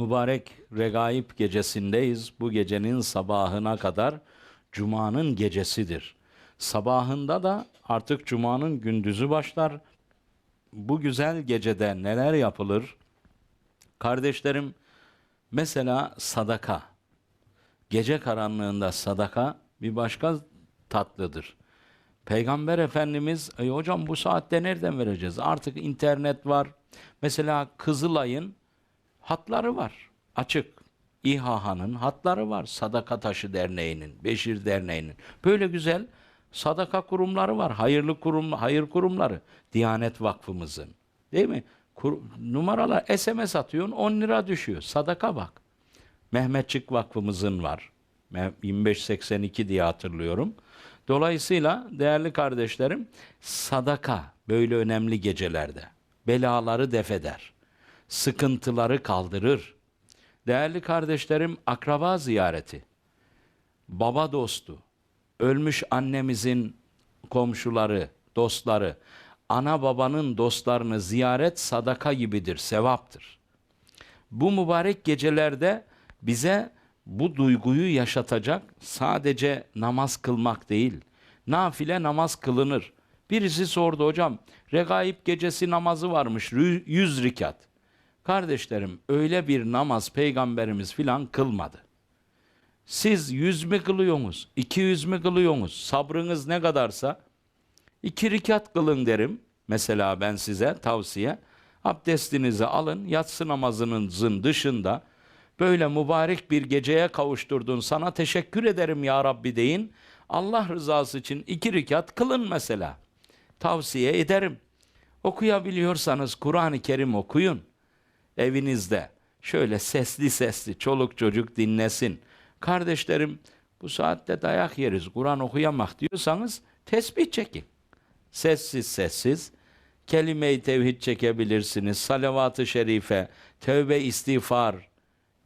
Mübarek regaib gecesindeyiz. Bu gecenin sabahına kadar Cuma'nın gecesidir. Sabahında da artık Cuma'nın gündüzü başlar. Bu güzel gecede neler yapılır? Kardeşlerim, mesela sadaka. Gece karanlığında sadaka bir başka tatlıdır. Peygamber Efendimiz, "Ey hocam bu saatte nereden vereceğiz? Artık internet var. Mesela Kızılay'ın hatları var. Açık. İHA'nın hatları var. Sadaka Taşı Derneği'nin, Beşir Derneği'nin. Böyle güzel sadaka kurumları var. Hayırlı kurum, hayır kurumları. Diyanet Vakfımızın. Değil mi? Kur, numaralar SMS atıyorsun 10 lira düşüyor. Sadaka bak. Mehmetçik Vakfımızın var. Me- 2582 diye hatırlıyorum. Dolayısıyla değerli kardeşlerim sadaka böyle önemli gecelerde belaları defeder. Sıkıntıları kaldırır. Değerli kardeşlerim akraba ziyareti, baba dostu, ölmüş annemizin komşuları, dostları, ana babanın dostlarını ziyaret sadaka gibidir, sevaptır. Bu mübarek gecelerde bize bu duyguyu yaşatacak sadece namaz kılmak değil. Nafile namaz kılınır. Birisi sordu hocam, regaib gecesi namazı varmış, rü- yüz rikat. Kardeşlerim öyle bir namaz peygamberimiz filan kılmadı. Siz yüz mü kılıyorsunuz, iki yüz mü kılıyorsunuz, sabrınız ne kadarsa iki rikat kılın derim. Mesela ben size tavsiye. Abdestinizi alın, yatsı namazınızın dışında böyle mübarek bir geceye kavuşturdun. Sana teşekkür ederim ya Rabbi deyin. Allah rızası için iki rikat kılın mesela. Tavsiye ederim. Okuyabiliyorsanız Kur'an-ı Kerim okuyun evinizde şöyle sesli sesli çoluk çocuk dinlesin. Kardeşlerim bu saatte dayak yeriz Kur'an okuyamak diyorsanız tesbih çekin. Sessiz sessiz kelime-i tevhid çekebilirsiniz. Salavat-ı şerife, tövbe istiğfar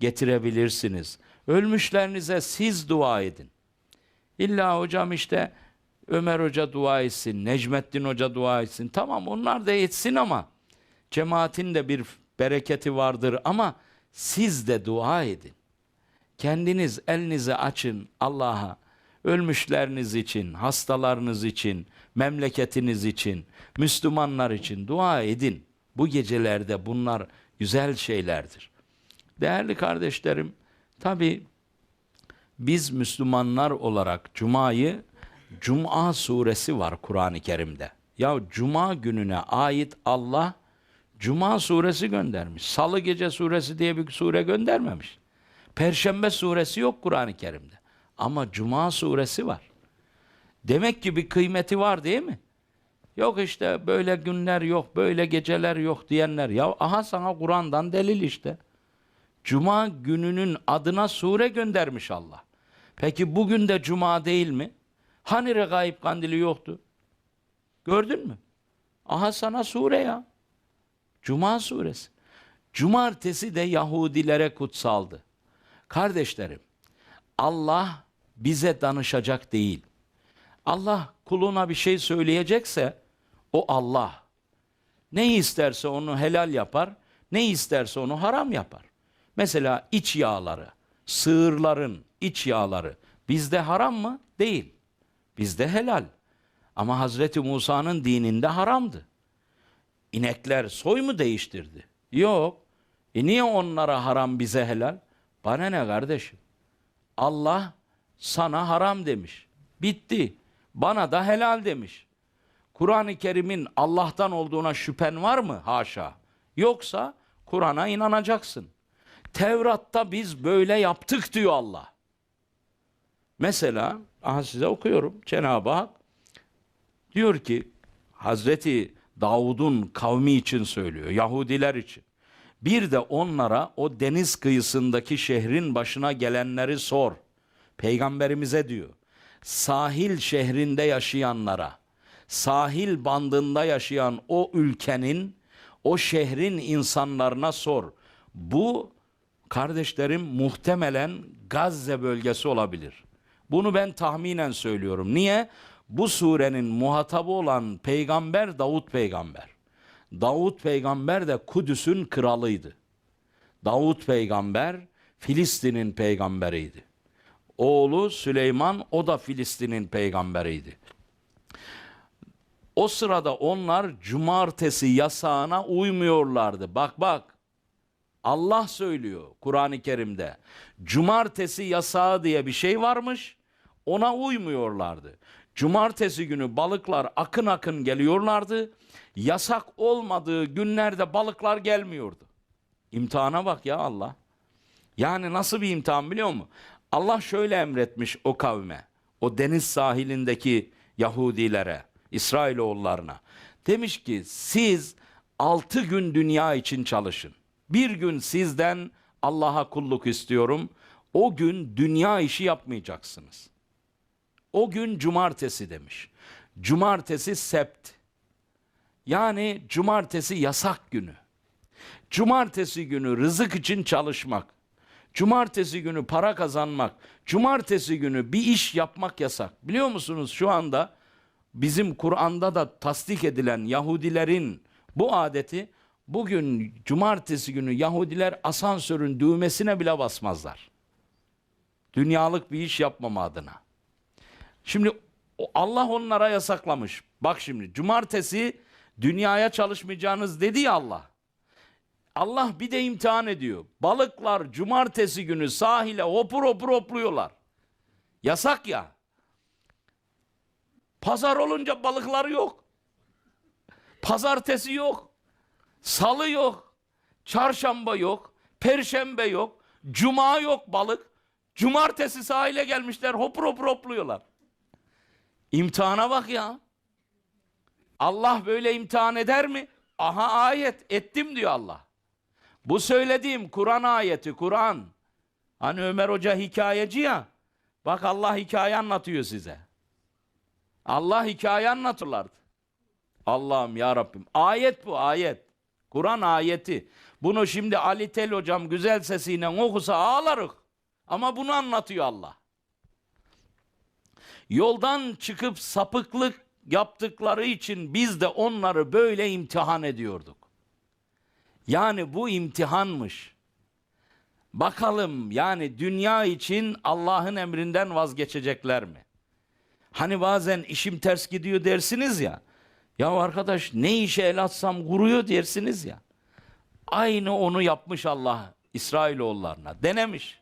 getirebilirsiniz. Ölmüşlerinize siz dua edin. İlla hocam işte Ömer Hoca dua etsin, Necmettin Hoca dua etsin. Tamam onlar da etsin ama cemaatin de bir bereketi vardır ama siz de dua edin. Kendiniz elinizi açın Allah'a. Ölmüşleriniz için, hastalarınız için, memleketiniz için, Müslümanlar için dua edin. Bu gecelerde bunlar güzel şeylerdir. Değerli kardeşlerim, tabi biz Müslümanlar olarak Cuma'yı Cuma suresi var Kur'an-ı Kerim'de. Ya Cuma gününe ait Allah Cuma suresi göndermiş. Salı gece suresi diye bir sure göndermemiş. Perşembe suresi yok Kur'an-ı Kerim'de. Ama Cuma suresi var. Demek ki bir kıymeti var değil mi? Yok işte böyle günler yok, böyle geceler yok diyenler. Ya aha sana Kur'an'dan delil işte. Cuma gününün adına sure göndermiş Allah. Peki bugün de cuma değil mi? Hani regaib kandili yoktu? Gördün mü? Aha sana sure ya. Cuma suresi. Cumartesi de Yahudilere kutsaldı. Kardeşlerim, Allah bize danışacak değil. Allah kuluna bir şey söyleyecekse o Allah. Ne isterse onu helal yapar, ne isterse onu haram yapar. Mesela iç yağları, sığırların iç yağları bizde haram mı? Değil. Bizde helal. Ama Hazreti Musa'nın dininde haramdı. İnekler soy mu değiştirdi? Yok. E niye onlara haram bize helal? Bana ne kardeşim? Allah sana haram demiş. Bitti. Bana da helal demiş. Kur'an-ı Kerim'in Allah'tan olduğuna şüphen var mı? Haşa. Yoksa Kur'an'a inanacaksın. Tevrat'ta biz böyle yaptık diyor Allah. Mesela aha size okuyorum. Cenab-ı Hak diyor ki Hazreti Davud'un kavmi için söylüyor. Yahudiler için. Bir de onlara o deniz kıyısındaki şehrin başına gelenleri sor. Peygamberimize diyor. Sahil şehrinde yaşayanlara, sahil bandında yaşayan o ülkenin, o şehrin insanlarına sor. Bu kardeşlerim muhtemelen Gazze bölgesi olabilir. Bunu ben tahminen söylüyorum. Niye? Bu surenin muhatabı olan peygamber Davut peygamber. Davut peygamber de Kudüs'ün kralıydı. Davut peygamber Filistin'in peygamberiydi. Oğlu Süleyman o da Filistin'in peygamberiydi. O sırada onlar cumartesi yasağına uymuyorlardı. Bak bak. Allah söylüyor Kur'an-ı Kerim'de. Cumartesi yasağı diye bir şey varmış. Ona uymuyorlardı. Cumartesi günü balıklar akın akın geliyorlardı. Yasak olmadığı günlerde balıklar gelmiyordu. İmtihana bak ya Allah. Yani nasıl bir imtihan biliyor musun? Allah şöyle emretmiş o kavme, o deniz sahilindeki Yahudilere, İsrailoğullarına. Demiş ki siz altı gün dünya için çalışın. Bir gün sizden Allah'a kulluk istiyorum. O gün dünya işi yapmayacaksınız. O gün cumartesi demiş. Cumartesi sept. Yani cumartesi yasak günü. Cumartesi günü rızık için çalışmak. Cumartesi günü para kazanmak. Cumartesi günü bir iş yapmak yasak. Biliyor musunuz şu anda bizim Kur'an'da da tasdik edilen Yahudilerin bu adeti bugün cumartesi günü Yahudiler asansörün düğmesine bile basmazlar. Dünyalık bir iş yapmama adına. Şimdi Allah onlara yasaklamış. Bak şimdi cumartesi dünyaya çalışmayacağınız dedi ya Allah. Allah bir de imtihan ediyor. Balıklar cumartesi günü sahile hopur hopur hopluyorlar. Yasak ya. Pazar olunca balıklar yok. Pazartesi yok. Salı yok. Çarşamba yok. Perşembe yok. Cuma yok balık. Cumartesi sahile gelmişler hopur hopur hopluyorlar. İmtihana bak ya. Allah böyle imtihan eder mi? Aha ayet ettim diyor Allah. Bu söylediğim Kur'an ayeti, Kur'an. Hani Ömer Hoca hikayeci ya. Bak Allah hikaye anlatıyor size. Allah hikaye anlatırlardı. Allah'ım ya Rabbim. Ayet bu ayet. Kur'an ayeti. Bunu şimdi Ali Tel hocam güzel sesiyle okusa ağlarız. Ama bunu anlatıyor Allah. Yoldan çıkıp sapıklık yaptıkları için biz de onları böyle imtihan ediyorduk. Yani bu imtihanmış. Bakalım yani dünya için Allah'ın emrinden vazgeçecekler mi? Hani bazen işim ters gidiyor dersiniz ya. Ya arkadaş ne işe el atsam kuruyor dersiniz ya. Aynı onu yapmış Allah İsrailoğullarına. Denemiş.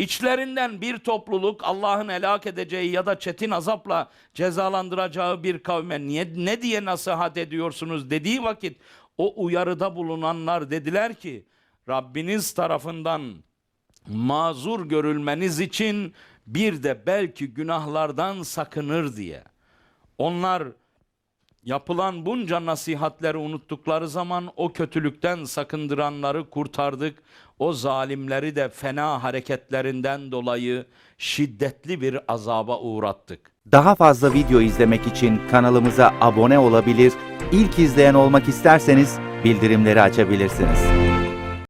İçlerinden bir topluluk Allah'ın helak edeceği ya da çetin azapla cezalandıracağı bir kavme niye ne diye nasihat ediyorsunuz dediği vakit o uyarıda bulunanlar dediler ki Rabbiniz tarafından mazur görülmeniz için bir de belki günahlardan sakınır diye. Onlar Yapılan bunca nasihatleri unuttukları zaman o kötülükten sakındıranları kurtardık. O zalimleri de fena hareketlerinden dolayı şiddetli bir azaba uğrattık. Daha fazla video izlemek için kanalımıza abone olabilir, ilk izleyen olmak isterseniz bildirimleri açabilirsiniz.